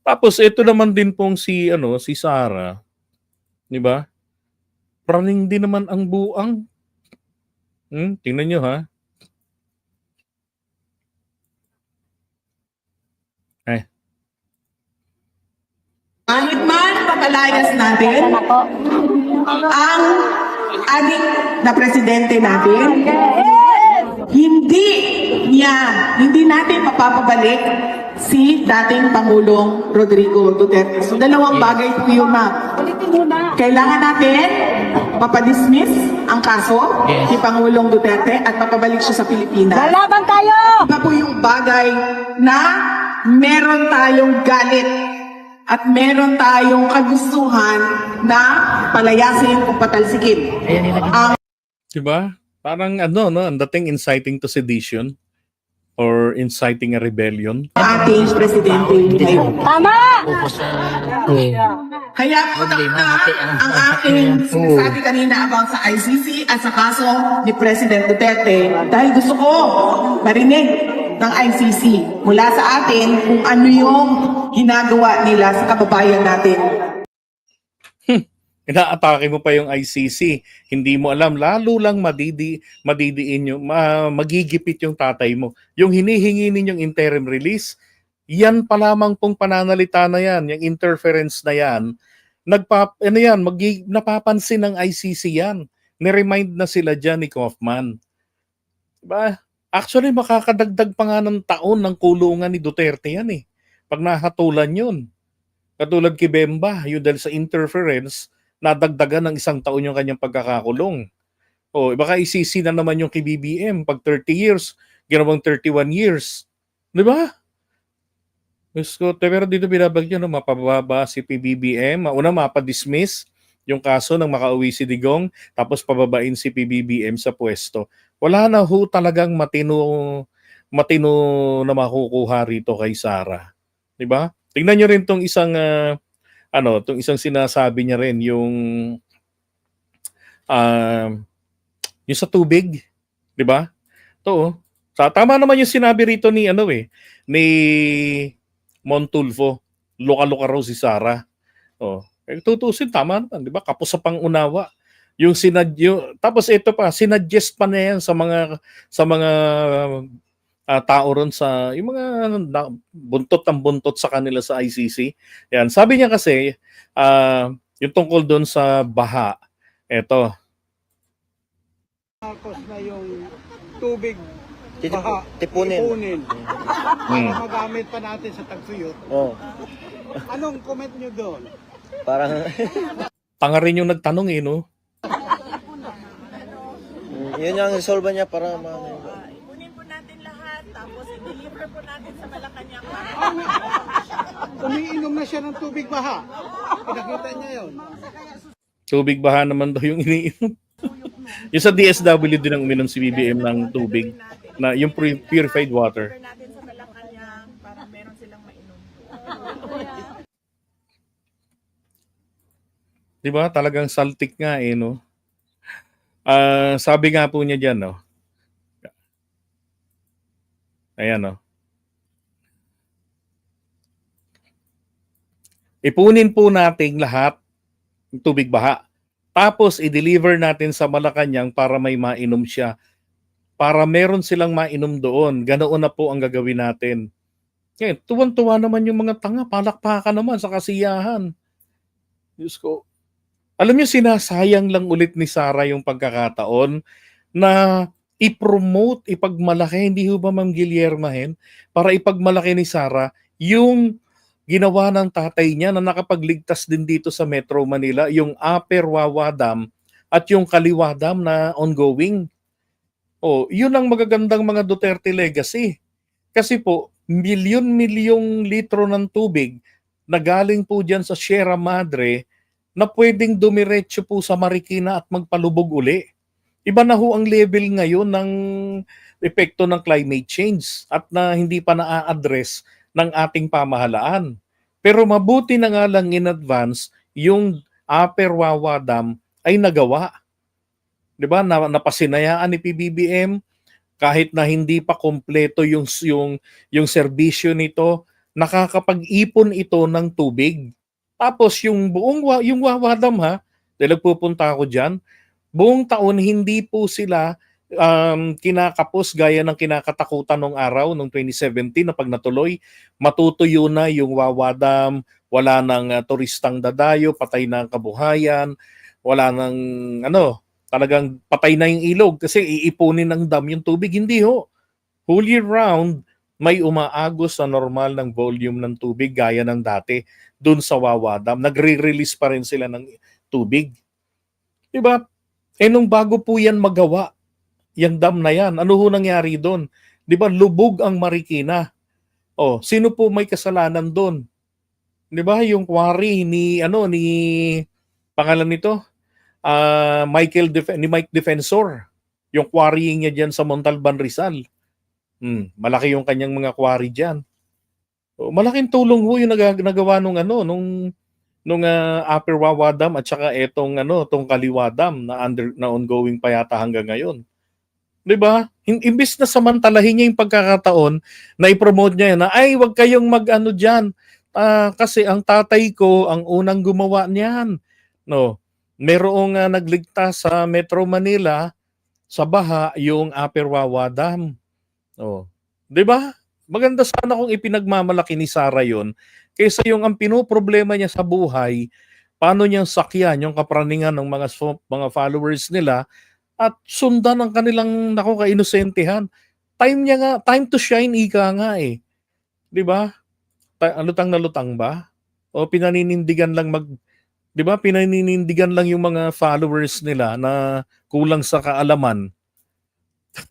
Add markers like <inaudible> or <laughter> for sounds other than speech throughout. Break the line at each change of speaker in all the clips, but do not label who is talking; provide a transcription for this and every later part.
Tapos ito naman din pong si ano, si Sarah, 'di ba? Praning din naman ang buang. Hmm, tingnan niyo ha. Eh.
Kahit man papalayas natin ang adik na presidente natin, hindi niya, hindi natin mapapabalik si dating Pangulong Rodrigo Duterte. So dalawang bagay po yun na kailangan natin mapadismiss ang kaso ni Pangulong Duterte at mapabalik siya sa Pilipinas.
Lalaban tayo!
Iba po yung bagay na meron tayong galit at meron tayong kagustuhan na palayasin o patalsikin. Ang
'Di ba? Parang ano no, ang dating inciting to sedition or inciting a rebellion.
ating presidente ngayon.
Tama!
Kaya po na, ang aking sinasabi kanina about sa ICC at sa kaso ni President Duterte dahil gusto ko marinig ng ICC mula sa atin kung ano yung ginagawa nila sa kababayan natin.
Inaatake mo pa yung ICC. Hindi mo alam, lalo lang madidi, madidiin yung, ma, magigipit yung tatay mo. Yung hinihingi ninyong interim release, yan pa lamang pong pananalita na yan, yung interference na yan, nagpa, ano yan, magi, napapansin ng ICC yan. Niremind na sila dyan ni Kaufman. Diba? Actually, makakadagdag pa nga ng taon ng kulungan ni Duterte yan eh. Pag nahatulan yun. Katulad kay Bemba, yun dahil sa interference, nadagdagan ng isang taon yung kanyang pagkakakulong. O, baka isisi na naman yung kay BBM pag 30 years, ginawang 31 years. Di ba? Diyos ko, pero dito binabagyan, no, mapababa si PBBM, mauna mapadismiss yung kaso ng makauwi si Digong, tapos pababain si PBBM sa pwesto. Wala na ho talagang matino matino na makukuha rito kay Sara. 'Di ba? Tingnan niyo rin tong isang ah, ano, tong isang sinasabi niya rin yung um yung sa tubig, 'di ba? To, oh. sa tama naman yung sinabi rito ni ano eh, ni Montulfo. Loka-loka raw si Sara. Oh, eh, tutusin tama naman, 'di ba? Kapos sa pangunawa. Yung sinad yung, tapos ito pa, sinadjust pa na yan sa mga sa mga ah, tao ron sa yung mga na, buntot ng buntot sa kanila sa ICC. Yan, sabi niya kasi ah, yung tungkol doon sa baha. Eto,
Marcos na yung tubig baha,
tipunin.
tipunin.
Hmm.
Para magamit pa natin sa tagsuyot.
Oh,
Anong comment nyo doon?
parang
tanga rin yung nagtanong eh, no? <laughs>
yun yung resolve niya para ma
Kunin po natin lahat, tapos i-deliver po natin sa Malacanang
Umiinom na siya ng tubig baha. Pinakita niya yun.
Tubig baha naman daw yung iniinom. yung sa DSW din ang uminom si BBM ng tubig na yung pur- purified water.
deliver natin sa Malacanang para meron silang mainom.
'Di ba? Talagang saltik nga eh, no? Ah, sabi nga po niya diyan, no. Ayan, no. Ipunin po nating lahat ng tubig baha. Tapos i-deliver natin sa Malacanang para may mainom siya. Para meron silang mainom doon. Ganoon na po ang gagawin natin. Ngayon, tuwan-tuwa naman yung mga tanga. Palakpakan naman sa kasiyahan. Diyos ko, alam niyo sinasayang lang ulit ni Sarah yung pagkakataon na i-promote, ipagmalaki, hindi ho ba Ma'am Guillermahen, para ipagmalaki ni Sarah yung ginawa ng tatay niya na nakapagligtas din dito sa Metro Manila, yung Upper Wawa Dam at yung Kaliwa Dam na ongoing. Oh, yun ang magagandang mga Duterte legacy. Kasi po, milyon-milyong litro ng tubig na galing po dyan sa Sierra Madre na pwedeng dumiretso po sa Marikina at magpalubog uli. Iba na ho ang level ngayon ng epekto ng climate change at na hindi pa na-address ng ating pamahalaan. Pero mabuti na nga lang in advance yung Upper Wawa Dam ay nagawa. 'Di ba? Na, napasinayaan ni PBBM kahit na hindi pa kompleto yung yung yung serbisyo nito nakakapag-ipon ito ng tubig. Tapos yung buong yung wawadam ha, dahil nagpupunta ako diyan, buong taon hindi po sila um, kinakapos gaya ng kinakatakutan nung araw nung 2017 na pag natuloy, matutuyo na yung wawadam, wala nang uh, turistang dadayo, patay na ang kabuhayan, wala nang ano, talagang patay na yung ilog kasi iipunin ng dam yung tubig. Hindi ho. Whole year round, may umaagos sa normal ng volume ng tubig gaya ng dati dun sa Wawa Dam. Nagre-release pa rin sila ng tubig. Diba? Eh nung bago po yan magawa, yung dam na yan, ano ho nangyari doon? Di ba lubog ang Marikina? Oh, sino po may kasalanan doon? Di ba yung quarry ni ano ni pangalan nito? Ah, Michael Def- ni Mike Defensor. Yung quarrying niya diyan sa Montalban Rizal. Hmm, malaki yung kanyang mga quarry diyan. Oh, malaking tulong ho yung nag- nagawa nung ano nung nung ah, Upper Wawa Dam at saka etong ano tong Kaliwa Dam na under na ongoing pa yata hanggang ngayon. 'Di ba? Imbis na samantalahin niya yung pagkakataon na i-promote niya na ay wag kayong mag-ano diyan. Ah, kasi ang tatay ko ang unang gumawa niyan. No. Merong ah, nagligtas sa Metro Manila sa baha yung Upper Wawa Dam. Oh. 'Di ba? Maganda sana kung ipinagmamalaki ni Sara 'yon kaysa yung ang pinoproblema niya sa buhay, paano niyang sakyan yung kapraningan ng mga mga followers nila at sundan ang kanilang nako kainosentehan. Time niya nga, time to shine ika nga eh. 'Di ba? Ta- lutang na lutang ba? O pinaninindigan lang mag 'di ba? Pinaninindigan lang yung mga followers nila na kulang sa kaalaman. <laughs>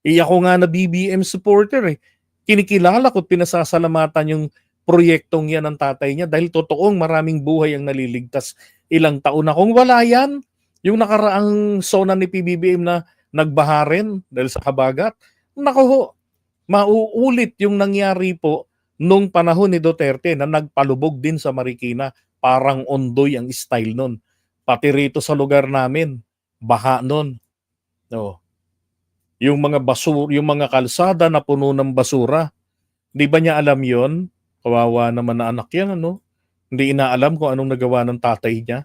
Eh ako nga na BBM supporter eh. Kinikilala ko at pinasasalamatan yung proyektong yan ng tatay niya dahil totoong maraming buhay ang naliligtas ilang taon na. Kung wala yan, yung nakaraang zona ni PBBM na nagbaha rin dahil sa kabagat, naku ho, mauulit yung nangyari po nung panahon ni Duterte na nagpalubog din sa Marikina. Parang ondoy ang style nun. Pati rito sa lugar namin, baha nun. No. Yung mga basur, yung mga kalsada na puno ng basura. Di ba niya alam yon? Kawawa naman na anak yan, ano? Hindi inaalam kung anong nagawa ng tatay niya.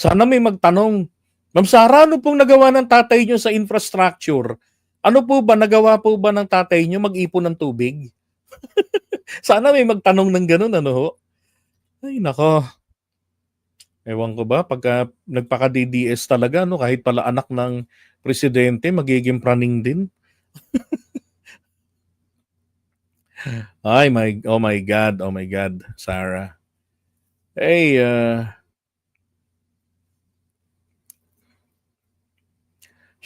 Sana may magtanong, Ma'am Sara, ano pong nagawa ng tatay niyo sa infrastructure? Ano po ba, nagawa po ba ng tatay niyo mag-ipon ng tubig? <laughs> Sana may magtanong ng ganun, ano ho? Ay, nako. Ewan ko ba, pagka nagpaka-DDS talaga, no, kahit pala anak ng presidente, magiging praning din. <laughs> Ay, my, oh my God, oh my God, Sarah. Hey, uh,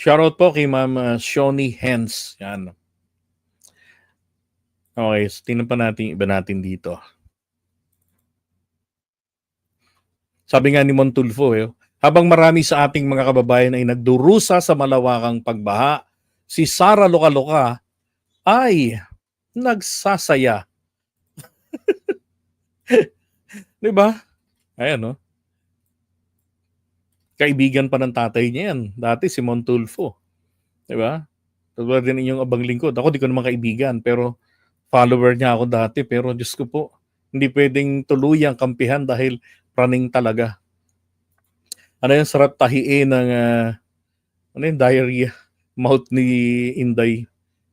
shoutout po kay Ma'am uh, Shoni Hens. Yan. Okay, so tingnan pa natin iba natin dito. Sabi nga ni Montulfo, eh, habang marami sa ating mga kababayan ay nagdurusa sa malawakang pagbaha, si Sara Loka-Loka ay nagsasaya. <laughs> 'Di ba? Ayan, no? Kaibigan pa ng tatay niya yan. Dati si Montulfo. 'Di ba? Tulad din inyong abang lingkod. Ako di ko naman kaibigan, pero follower niya ako dati. Pero Diyos ko po, hindi pwedeng tuluyang kampihan dahil praning talaga. Ano yung sarap tahiin ng ah, ano yung diarrhea mouth ni Inday.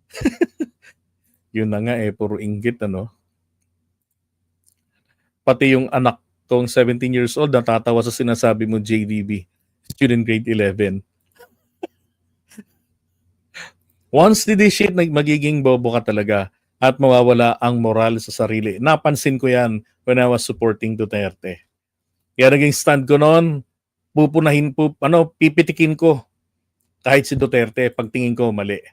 <laughs> Yun na nga eh, puro inggit ano. Pati yung anak kong 17 years old natatawa sa sinasabi mo JDB, student grade 11. Once di this shit, magiging bobo ka talaga at mawawala ang moral sa sarili. Napansin ko yan when I was supporting Duterte. Kaya naging stand ko noon, pupunahin po, ano, pipitikin ko kahit si Duterte pagtingin ko mali.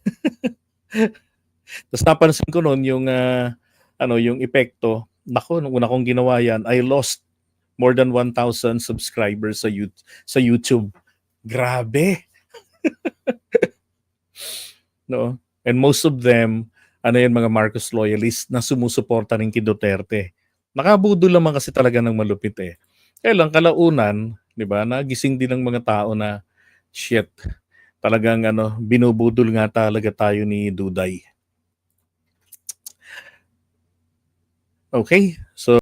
<laughs> Tapos napansin ko noon yung ah, ano, yung epekto. Nako, nung una kong ginawa yan, I lost more than 1,000 subscribers sa YouTube, sa YouTube. Grabe. <laughs> no? And most of them, ano yan, mga Marcos loyalists na sumusuporta rin kay Duterte. Nakabudo naman kasi talaga ng malupit eh. Kaya lang, kalaunan, di ba, nagising din ng mga tao na, shit, talagang ano, binubudol nga talaga tayo ni Duday. Okay? So